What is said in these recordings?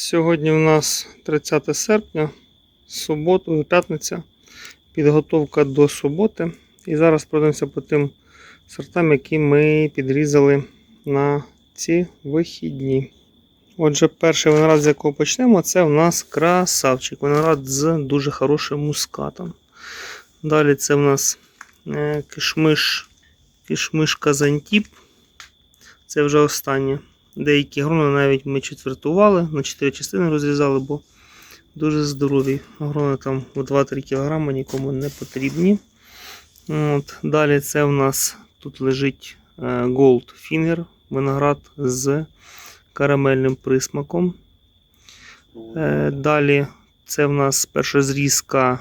Сьогодні у нас 30 серпня, суботу, п'ятниця, підготовка до суботи. І зараз пройдемося по тим сортам, які ми підрізали на ці вихідні. Отже, перший виноград, з якого почнемо, це у нас красавчик. Виноград з дуже хорошим мускатом. Далі це у нас е, кишмиш, кишмиш Казантіп. Це вже останнє. Деякі грони навіть ми четвертували, на 4 частини розрізали, бо дуже здорові. Грони там у 2-3 кг нікому не потрібні. От. Далі це у нас тут лежить е, Gold Finger, виноград з карамельним присмаком. Е, Далі це в нас перша зрізка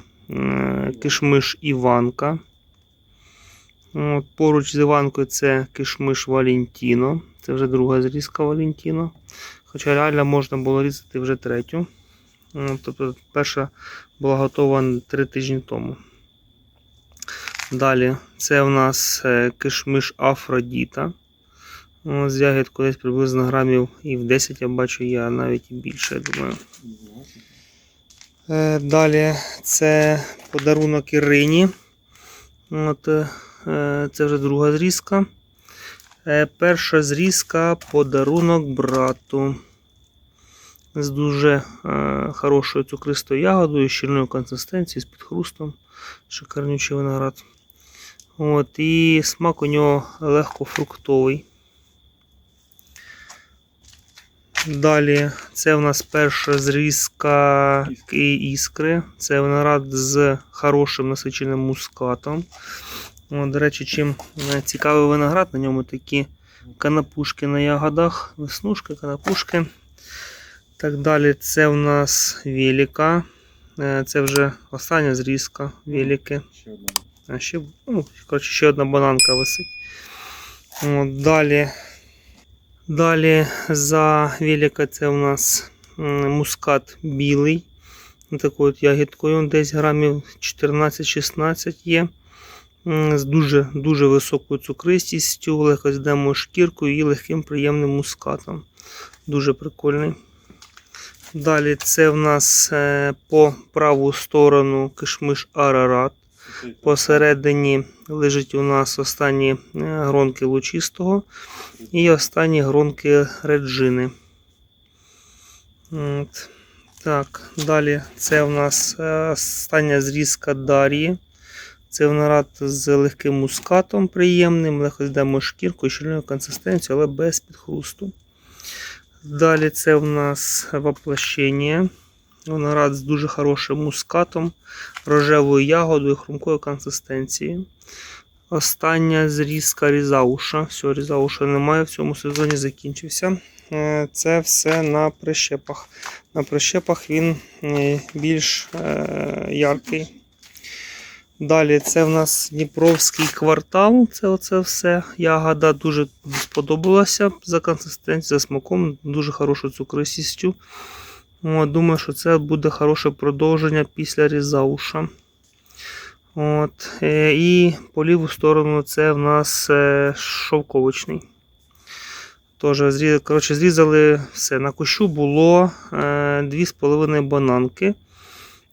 кишмиш Іванка. Поруч з Іванкою це кишмиш Валентіно. Це вже друга зрізка Валентіно. Хоча реально можна було різати вже третю. Тобто перша була готова 3 тижні тому. Далі це у нас е, кишмиш Афродіта. З ягідкою десь приблизно грамів і в 10 я бачу, я навіть і більше, я думаю. Е, Далі це подарунок Ірині. От, е, це вже друга зрізка. Е, Перша зрізка подарунок брату. З дуже е, хорошою цукристою ягодою, щільною консистенцією, з підхрустом. Шикарнючий виноград. От, і смак у нього легко фруктовий. Далі це у нас перша зрізка іскри. Це виноград з хорошим насиченим мускатом. О, до речі, чим е, цікавий виноград, на ньому такі канапушки на ягодах, веснушки, канапушки. Так далі, це у нас велика. Е, Це вже остання зрізка одна. А ще, ну, коротше, ще одна бананка висить. От, далі, далі за велика це у нас мускат білий. Такою от ягідкою десь грамів 14-16 є. З дуже, дуже високою цукристістю, легкоздемою шкіркою і легким приємним мускатом. Дуже прикольний. Далі це в нас е, по праву сторону кишмиш Арарат. Посередині лежить у нас останні е, гронки лучистого і останні гронки реджини. От. Так, далі це у нас е, остання зрізка Дар'ї. Це виноград з легким мускатом приємним, легкоздемою шкіркою, щільною консистенцією, але без підхрусту. Далі це у нас воплощення. Виноград з дуже хорошим мускатом, рожевою ягодою, хрумкою консистенцією. Остання зрізка різауша. Все, різауша немає в цьому сезоні закінчився. Е, Це все на прищепах. На прищепах він е, більш е, яркий. Далі це в нас Дніпровський квартал. Це оце все. Ягода дуже сподобалася за консистенцією, за смаком, дуже хорошою цукристістю. Думаю, що це буде хороше продовження після різауша. От, е, і по ліву сторону це в нас е, шовковичний. Тож, коротше, зрізали все. На кущу було е, 2,5 бананки.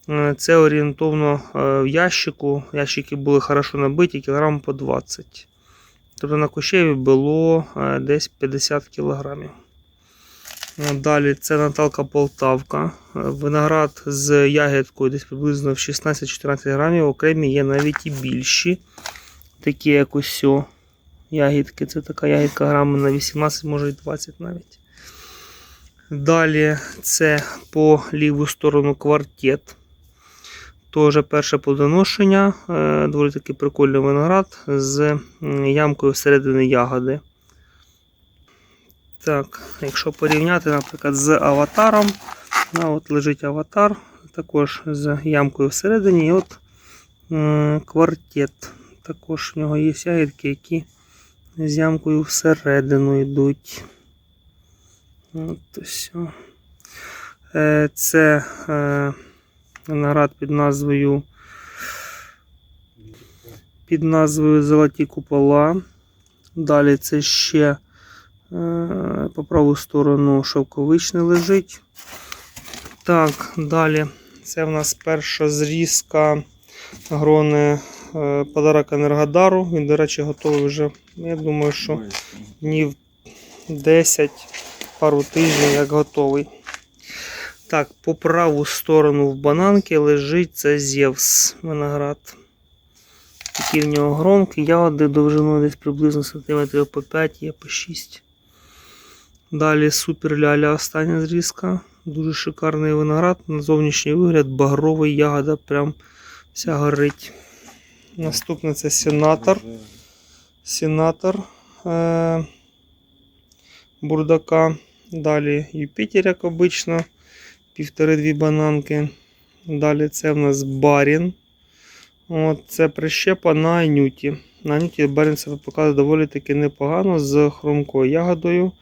Е, Це орієнтовно е, в ящику. Ящики були хорошо набиті, кілограм по 20. Тобто на кущеві було е, десь 50 кілограмів. Далі це Наталка Полтавка. Виноград з ягідкою десь приблизно в 16-14 грамів. Окремі є навіть і більші. Такі як ось ягідки. Це така ягідка грами на 18, може і 20 навіть. Далі це по ліву сторону квартет. Теж перше плодоношення. Е, Доволі таки прикольний виноград з ямкою всередині ягоди. Так, якщо порівняти, наприклад, з аватаром, от лежить аватар, також з ямкою всередині, і от квартет. Також в нього є ягідки, які з ямкою всередину йдуть. От ось. Е, Це е, виноград під назвою під назвою Золоті купола. Далі це ще е, по праву сторону шовковичний лежить. Так, далі. Це в нас перша зрізка грони е, подарок Енергодару. Він, до речі, готовий вже. Я думаю, що днів 10, пару тижнів як готовий. Так, по праву сторону в бананки лежить це Зевс виноград. Такі в нього громкі, ягоди довжиною десь приблизно сантиметрів по 5, є по 6. Далі супер ляля остання зрізка. Дуже шикарний виноград. На зовнішній вигляд багровий ягода прям вся горить. Наступне це сенатор. Сенатор е- бурдака. Далі Юпітер, як обично, півтори-дві бананки. Далі це в нас барін. От, це прищепа на анюті. На анюті барін себе показує доволі таки непогано з хрумкою ягодою.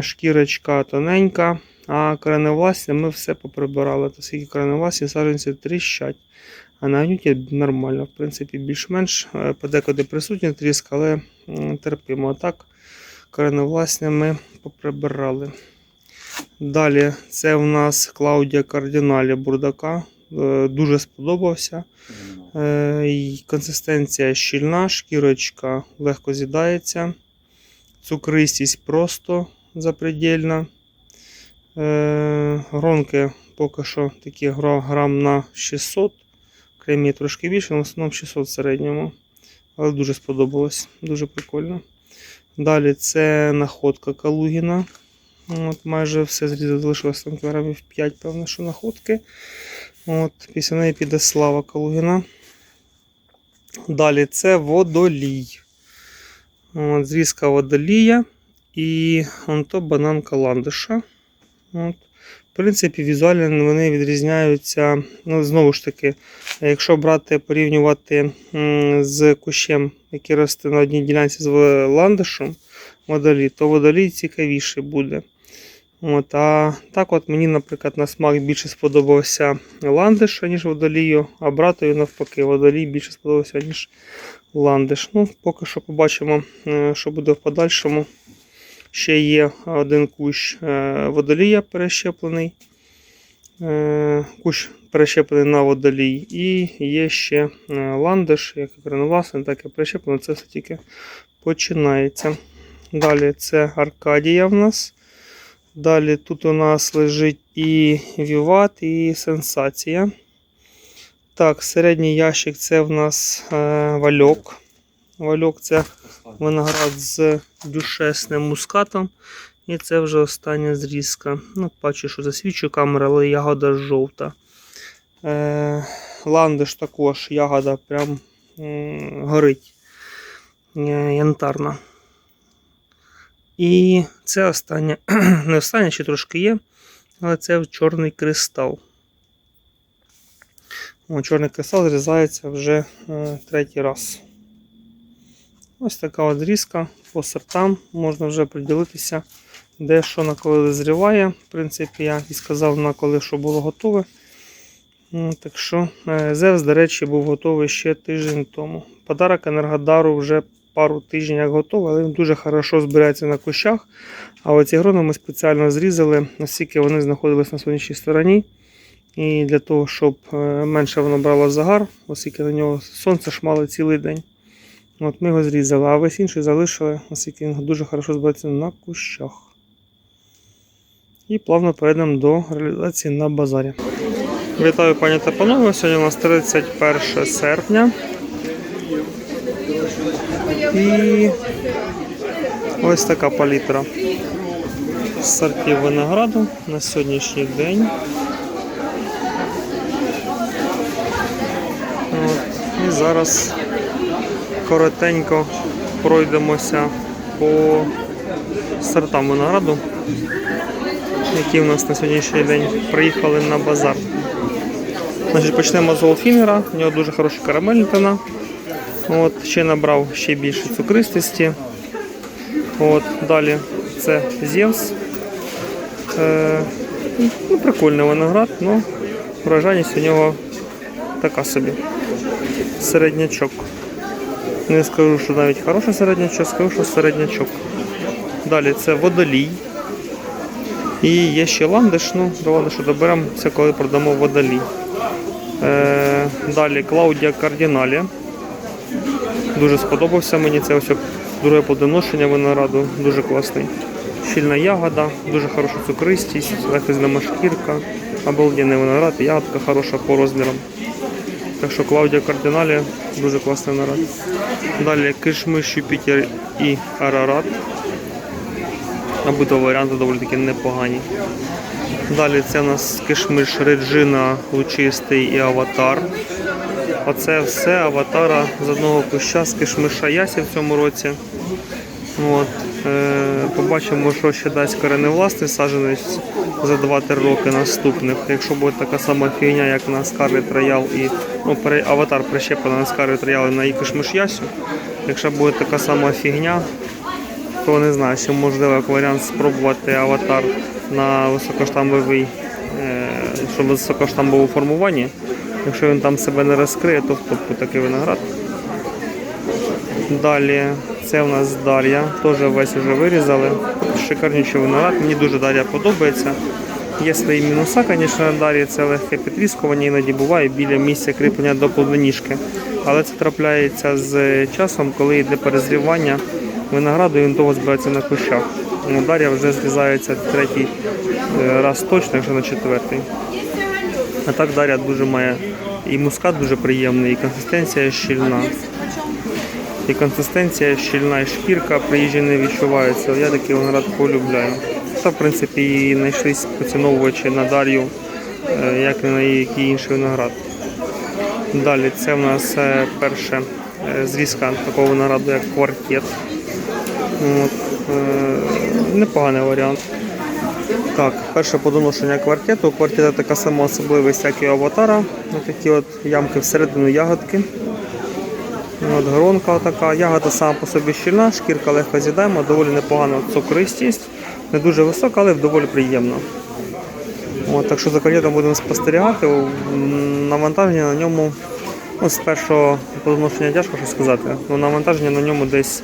Шкірочка тоненька, а кореневласні ми все поприбирали. Оскільки кореневласні саджанці тріщать. А на анюті нормально, в принципі, більш-менш е, подекуди присутня тріск, але терпимо. А так, кореневласні ми поприбирали. Далі це в нас Клаудія Кардіналі бурдака. Е, Дуже сподобався. Е, Консистенція щільна, шкірочка легко з'їдається. Цукристість просто запредельна. Е, Гронки поки що такі грам на 600. Кремі трошки більше, в основному 600 в середньому. Але дуже сподобалось, дуже прикольно. Далі це находка Калугіна. От, майже все зрізано залишилось там кілограмів 5, певно, що находки. От, після неї піде слава Калугіна. Далі це водолій. От, зрізка водолія і то бананка ландиша. От. В принципі, візуально вони відрізняються. Ну, знову ж таки, якщо брати порівнювати з кущем, який росте на одній ділянці з ландишем, водолій, то водолій цікавіший буде. От, а так от мені, наприклад, на смак більше сподобався ландиш, ніж водолію, а братові навпаки, водолій більше сподобався, ніж ландиш. Ну, поки що побачимо, е, що буде в подальшому. Ще є один кущ е, водолія перещеплений. Е, Кущ перещеплений на водолій. І є ще ландиш, як і кореневласний, так і перещеплений. Це все тільки починається. Далі це Аркадія в нас. Далі тут у нас лежить і Віват, і сенсація. Так, середній ящик це в нас е, вальок. Вальок це виноград з дюшесним мускатом. І це вже остання зрізка. Ну, бачу, що засвічує камера, але ягода жовта. Е, ландиш також ягода прям горить. Е, янтарна. І це остання, не остання, ще трошки є, але це чорний кристал. О, чорний кристал зрізається вже е, третій раз. Ось така от зрізка по сортам. Можна вже приділитися, де що на коли дозріває. В принципі, я і сказав на коли що було готове. Так що е, Зевс, до речі, був готовий ще тиждень тому. Подарок Енергодару вже пару тижнів як готовий, але він дуже хорошо збирається на кущах. А оці грони ми спеціально зрізали, оскільки вони знаходились на сонячній стороні. І для того, щоб е, менше воно брало загар, оскільки на нього сонце шмало цілий день. От Ми його зрізали, а весь інший залишили, оскільки він дуже хорошо збирається на кущах. І плавно перейдемо до реалізації на базарі. Вітаю пані та панове. Сьогодні у нас 31 серпня. І ось така палітра сортів винограду на сьогоднішній день. От. І зараз коротенько пройдемося по сортам винограду, які в нас на сьогоднішній день приїхали на базар. Значить, почнемо з Голфінгера, у нього дуже хороша карамельна тона. От, ще набрав ще більше цукристості. От, далі це Зевс. Е, ну, прикольний виноград, але врожайність у нього така собі. Середнячок. Не скажу, що навіть хороший середнячок, скажу, що середнячок. Далі це водолій. І є ще ландиш, ну, до ландишу доберемо, коли продамо водолій. Е, далі Клаудія Кардіналі. Дуже сподобався мені. Це ось друге плодоношення винограду, дуже класний. Щільна ягода, дуже хороша цукристість, легкознима шкірка, обалденний виноград, ягодка хороша по розмірам. Так що Клаудія Кардиналі дуже класний виноград. Далі кишмиш, Юпітер і Арарат. Обидва варіанти доволі таки непогані. Далі це у нас кишмиш Реджина, Лучистий і Аватар. Оце все аватара з одного куща з кишмиша Ясі в цьому році. От. Е, побачимо, що ще дасть кореневласний саджанець за 2-3 роки наступних. Якщо буде така сама фігня, як на Scarlet Royal і ну, аватар прищеплений на Scarlet Royal і на і кишмиш Ясю. Якщо буде така сама фігня, то не знаю, що можливо як варіант спробувати аватар на високоштамбовий, е, щоб високоштамбове формування. Якщо він там себе не розкриє, то топку такий виноград. Далі це у нас Дар'я, теж весь вже вирізали. Шикарніший виноград, мені дуже Дар'я подобається. Є свої мінуса, звісно, на це легке підрізкування, іноді буває біля місця кріплення до плодоніжки. Але це трапляється з часом, коли йде перезрівання винограду, він того збирається на кущах. Ну, Дар'я вже зрізається третій е, раз точно, якщо на четвертий. А так Дар'я дуже має і мускат дуже приємний, і консистенція щільна. І консистенція щільна, і шкірка при їжі не відчувається. Я такий виноград полюбляю. Та, в принципі, і знайшлись поціновувачі на Дар'ю, е, як і на який інший виноград. Далі це в нас е, перша е, зрізка такого винограду, як квартет. Непоганий варіант. Так, перше подоношення квартету. У квартета така сама особливість, як і аватара. Такі от ямки всередину ягодки. От Гронка така. Ягода сама по собі щільна, шкірка легко з'їдаємо, доволі непогана цукристість. Не дуже висока, але доволі приємно. От, так що за квартетом будемо спостерігати. Навантаження на ньому, ну, з першого подоношення тяжко що сказати, але навантаження на ньому десь,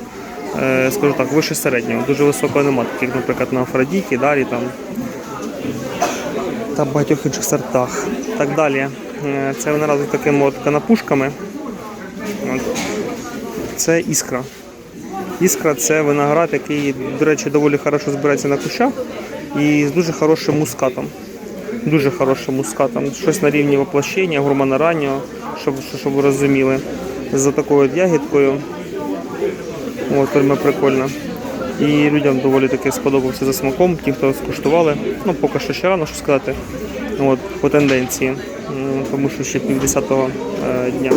скажу так, вище середнього. Дуже високого немає, так як, наприклад, на Афродіті, далі там та багатьох інших сортах. Так далі. Е, Це з такими от канапушками. Це іскра. Іскра це виноград, який, до речі, доволі хорошо збирається на кущах і з дуже хорошим мускатом. Дуже хорошим мускатом. Щось на рівні воплощення, гурмана раннього, щоб, щоб ви розуміли. За такою ягідкою. От, вельми прикольно. І людям доволі таки сподобався за смаком, ті, хто скуштували. Ну, поки що ще рано що сказати. От, по тенденції, тому що ще півдесятого е, дня.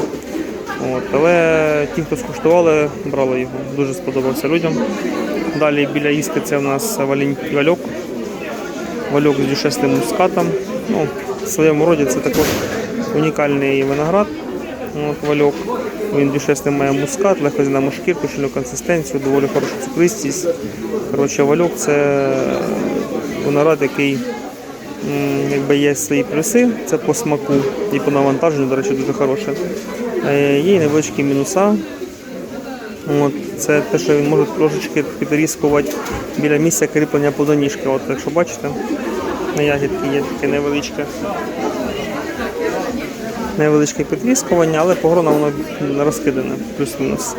От, але ті, хто скуштували, брали його. Дуже сподобався людям. Далі біля іски це у нас валінь- вальок. Вальок з дюшестим мускатом. Ну, в своєму роді це також унікальний виноград. От, вальок. Він дюшесний має мускат, легко знямо шкірку, щільну консистенцію, доволі хорошу цукристість. Коротше, вальок це виноград, який якби є свої плюси, це по смаку і по навантаженню, до речі, дуже хороше. Е, Є невеличкі мінуса. От, це те, що він може трошечки підрізкувати біля місця кріплення плодоніжки. От, якщо бачите, на ягідки є таке невеличке. Невеличке підрізкування, але погрона воно розкидане, плюс-мінус.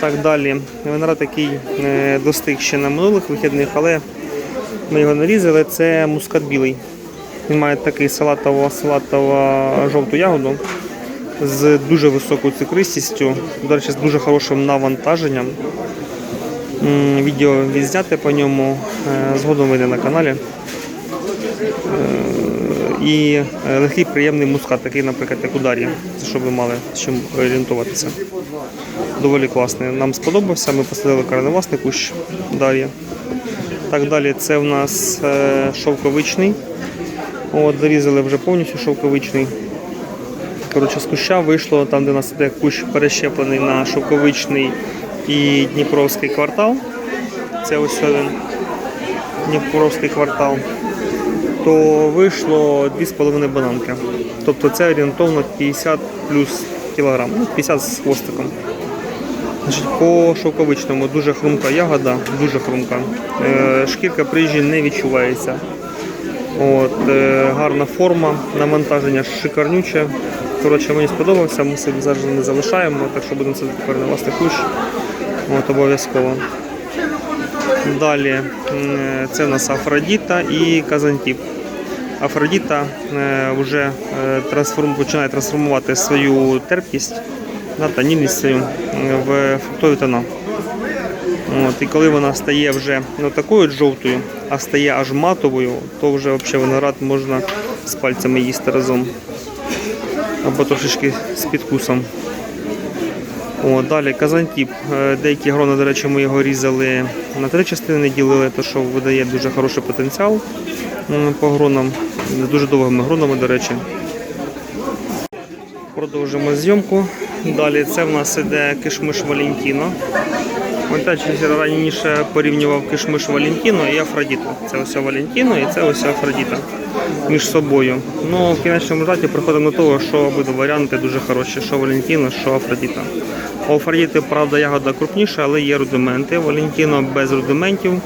Так далі. Виноград такий е, достиг ще на минулих вихідних, але ми його нарізали. Це мускат білий. Він має такий салатово салатово жовту ягоду з дуже високою цукристістю, до речі, з дуже хорошим навантаженням. Відео відзняте по ньому, е, згодом вийде на каналі. Е, І е, легкий приємний мускат, такий, наприклад, як у Дар'ї, щоб ви мали з чим орієнтуватися. Доволі класний. Нам сподобався, ми посадили кореневласний кущ Дар'я. Так далі, це в нас е, шовковичний. От, дорізали вже повністю шовковичний. Коротше, з куща вийшло там, де у нас іде кущ перещеплений на шовковичний і Дніпровський квартал. Це ось один Дніпровський квартал. То вийшло 2,5 бананки. Тобто це орієнтовно 50 плюс кілограм. Ну, 50 з хвостиком. Значить, по шовковичному дуже хрумка ягода, дуже хрумка. Е, шкірка приїжджі не відчувається. От, е, гарна форма, навантаження шикарнюче. Коротше, мені сподобався, ми зараз не залишаємо, так що будемо це тепер на власний. От, обов'язково. Далі це в нас Афродіта і Казантіп. Афродіта е, вже е, трансформ, починає трансформувати свою терпкість на танільність свою е, в фруктові тона. От, і коли вона стає вже не такою жовтою, а стає аж матовою, то вже взагалі виноград можна з пальцями їсти разом. Або трошечки з підкусом. О, далі казантіп. Е, Деякі грони, до речі, ми його різали на три частини, ділили, то що видає дуже хороший потенціал по гронам, дуже довгими гронами, до речі. Продовжимо зйомку. Далі це в нас іде кишмиш Валентіно. Я раніше порівнював кишмиш Валентіно і Афродіту. Це ось Валентіно і це ось Афродіта між собою. Ну, в кінечному результаті приходимо до того, що обидва варіанти дуже хороші, що Валентіно, що Афродіта. У Афродіти, правда, ягода крупніша, але є рудименти. Валентіно без рудиментів,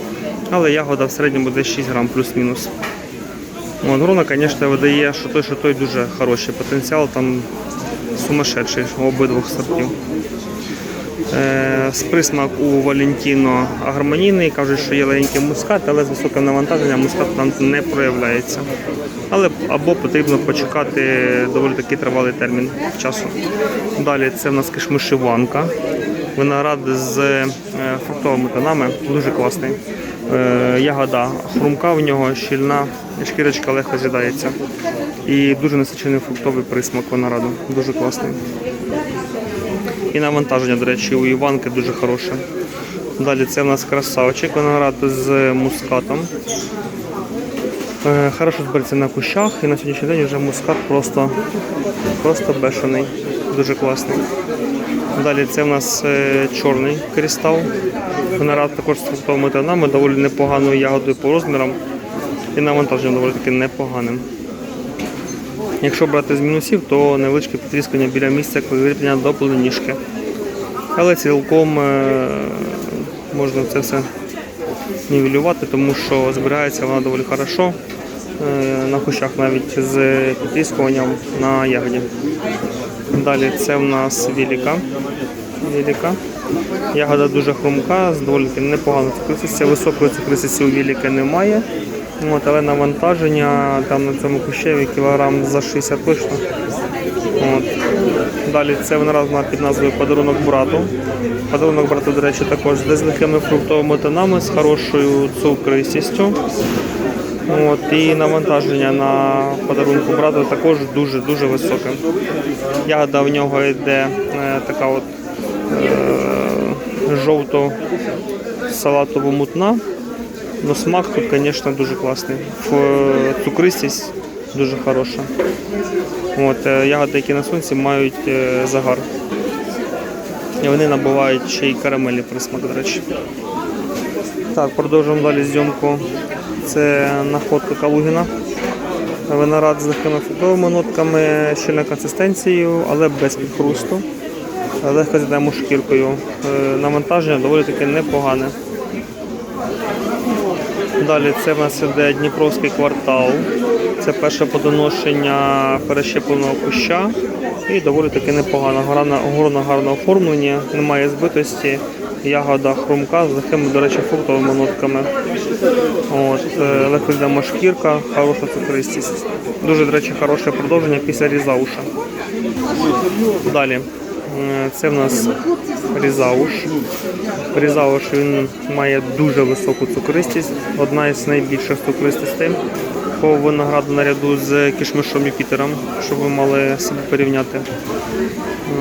але ягода в середньому десь 6 грам плюс-мінус. От, Грона, звісно, видає, що той, що той дуже хороший потенціал, там сумасшедший обидвох сортів. Е, З присмак у Валентіно гармонійний, кажуть, що є легенький мускат, але з високим навантаженням мускат там не проявляється. Але або потрібно почекати доволі такий тривалий термін часу. Далі це в нас кишмишиванка. Виноград з е, фруктовими тонами, дуже класний. Е, Ягода хрумка в нього, щільна, шкірочка легко з'їдається. І дуже насичений фруктовий присмак винограду. Дуже класний. І навантаження, до речі, у Іванки дуже хороше. Далі це в нас красавчик, виноград з мускатом. Е, Хорошо збереться на кущах і на сьогоднішній день вже мускат просто, просто бешений, дуже класний. Далі це в нас е, чорний кристал. Виноград також з фруктовими тонами, доволі непоганою ягодою по розмірам і навантаженням доволі таки непоганим. Якщо брати з мінусів, то невеличке підрізкання біля місця кріплення до плодоніжки. Але цілком е, можна це все нівелювати, тому що збирається вона доволі хорошо е, на кущах навіть з підрізкуванням на ягоді. Далі це в нас віліка. Віліка. Ягода дуже хрумка, з доволі таки непоганою. Високої цукрисості у віліки немає. От, але навантаження там на цьому кущеві кілограм за 60 точно. От. Далі це виноград має під назвою Подарунок брату. Подарунок брату, до речі, також з безликими фруктовими тонами, з хорошою цукристістю. От, і навантаження на подарунку брату також дуже-дуже високе. Ягода в нього йде е, така от е, жовто-салатово-мутна. Но смак тут, звісно, дуже класний. Цукристість дуже хороша. От, е, ягоди, які на сонці, мають е, загар. І вони набувають ще й карамельний присмак, до речі. Так, продовжуємо далі зйомку. Це находка Калугіна. Виноград з легкими фруктовими нотками, щільною консистенцією, але без підхрусту. Легко з'їдаємо шкіркою. Е, Навантаження доволі таки непогане. Далі це в нас іде Дніпровський квартал. Це перше подоношення перещепленого куща. І доволі таки непогано. Горно гарно оформлені, немає збитості. Ягода хрумка з легкими, до речі, фруктовими нотками. От, е, легко шкірка, хороша цукристість. Дуже, до речі, хороше продовження після різауша. Далі. Е, Це в нас різауш. Різауш він має дуже високу цукристість, одна із найбільших цукристостей по винограду наряду з кішмишом Юпітером, щоб ви мали собі порівняти.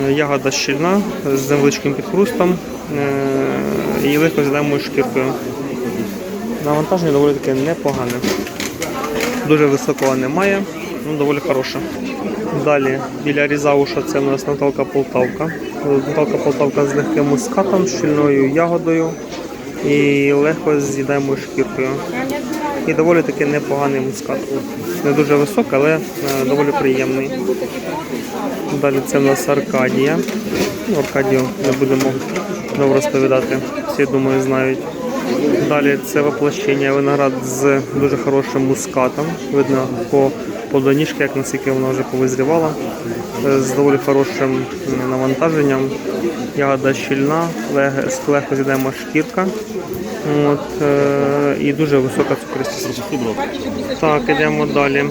Е, Ягода щільна з невеличким підхрустом е, і легко здаємо шкіркою. Навантаження доволі таке непогане. Дуже високого немає, ну доволі хороше. Далі біля Різауша це у нас Наталка Полтавка. Наталка Полтавка з легким мускатом, щільною ягодою і легко з'їдаємо шкіркою. і доволі таки непоганий мускат. Не дуже високий, але е, доволі приємний. Далі це в нас Аркадія. Ну, Аркадію не будемо розповідати. Всі, думаю, знають. Далі це воплощення виноград з дуже хорошим мускатом. Видно по плодоніжці, як наскільки вона вже повизрівала. Е, З доволі хорошим навантаженням. Ягода щільна, лег- легко з'їдаємо шкірка. От, е, і дуже висока цукристість. Так, йдемо далі.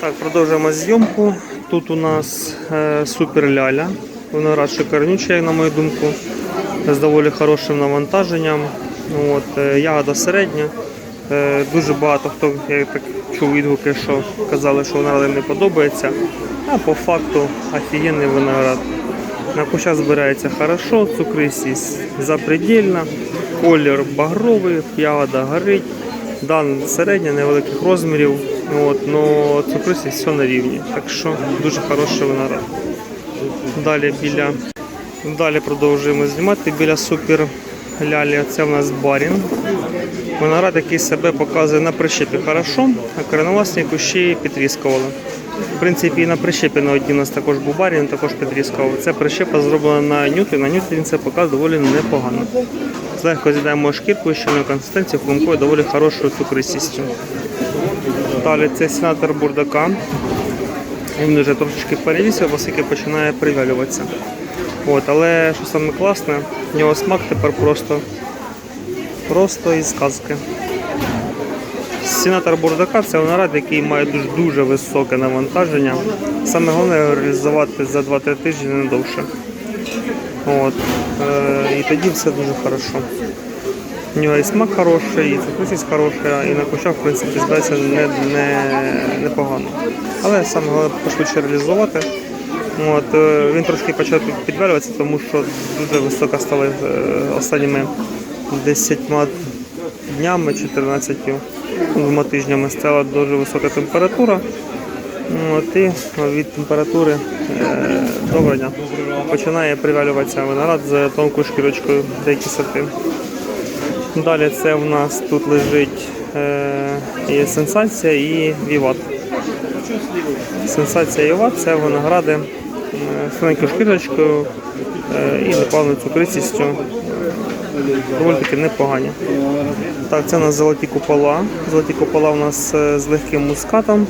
Так, продовжуємо зйомку. Тут у нас е, супер ляля. Виноград шикарнючий, на мою думку, з доволі хорошим навантаженням. От, е, ягода середня. Е, дуже багато хто я так чув відгуки, що казали, що виноград не подобається. А по факту офігенний виноград. На кущах збирається хорошо, цукристість запредельна, колір багровий, ягода горить. Дан середня, невеликих розмірів, от, но цукристість все на рівні. Так що дуже хороший виноград. Далі біля далі продовжуємо знімати біля супер лялі. Це в нас барін. Виноград, який себе показує на прищепі хорошо, а кореноласні кущі підрізкували. В принципі, і на прищепі на одній у нас також був барін, також підрізкував. Це прищепа зроблена на нюті, на нюті він це показує доволі непогано. Легко з'їдаємо шкірку, щільну консистенцію, функує доволі хорошою цукристістю. Далі це сенатор бурдака. Він вже трошечки перевісив, оскільки починає привалюватися. От, але що саме класне, в нього смак тепер просто, просто із сказки. Сенатор бурдака це виноград, який має дуже, дуже високе навантаження. Саме головне його реалізувати за 2-3 тижні не довше. От. Е, і тоді все дуже хорошо. У нього і смак хороший, і цукрусність хороша, і на кущах, в принципі, збирається не, не, непогано. Але саме головне пошвидше реалізувати. От, е, він трошки почав підвалюватися, тому що дуже висока стала е, останніми 10 днями, 14 двома тижнями стала дуже висока температура. От, і від температури е, починає привалюватися виноград з тонкою шкірочкою деякі сорти. Далі це в нас тут лежить е, і сенсація і віват. Сенсація і віват це виногради з тоненькою шкірочкою е, і непоганою цукристістю. Доволі таки непогані. Так, це у нас золоті купола. Золоті купола у нас е, з легким мускатом.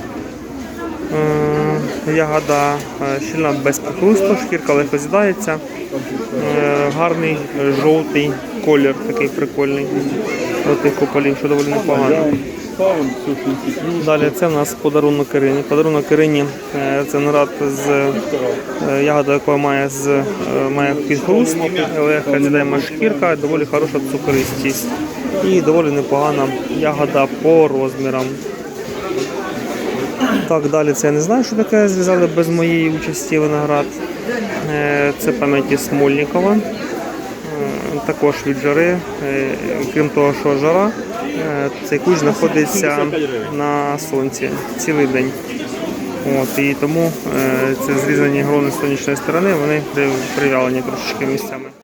Е, Ягода щільна без покрусту, шкірка легко з'їдається. Гарний жовтий колір, такий прикольний. Золотих куполів, що доволі непогано. Далі це в нас подарунок Ірині. Подарунок Ірині е, це нарад з е, ягода, яка має з е, має підхруст, легка з'їдаємо шкірка, доволі хороша цукристість. І доволі непогана ягода по розмірам. Так, далі це я не знаю, що таке зв'язали без моєї участі виноград. Це пам'яті Смольникова. Також від жари. Е, Крім того, що жара, е, цей кущ знаходиться на сонці цілий день. От, і тому е, це зрізані грони сонячної сторони, вони прив'ялені трошечки місцями.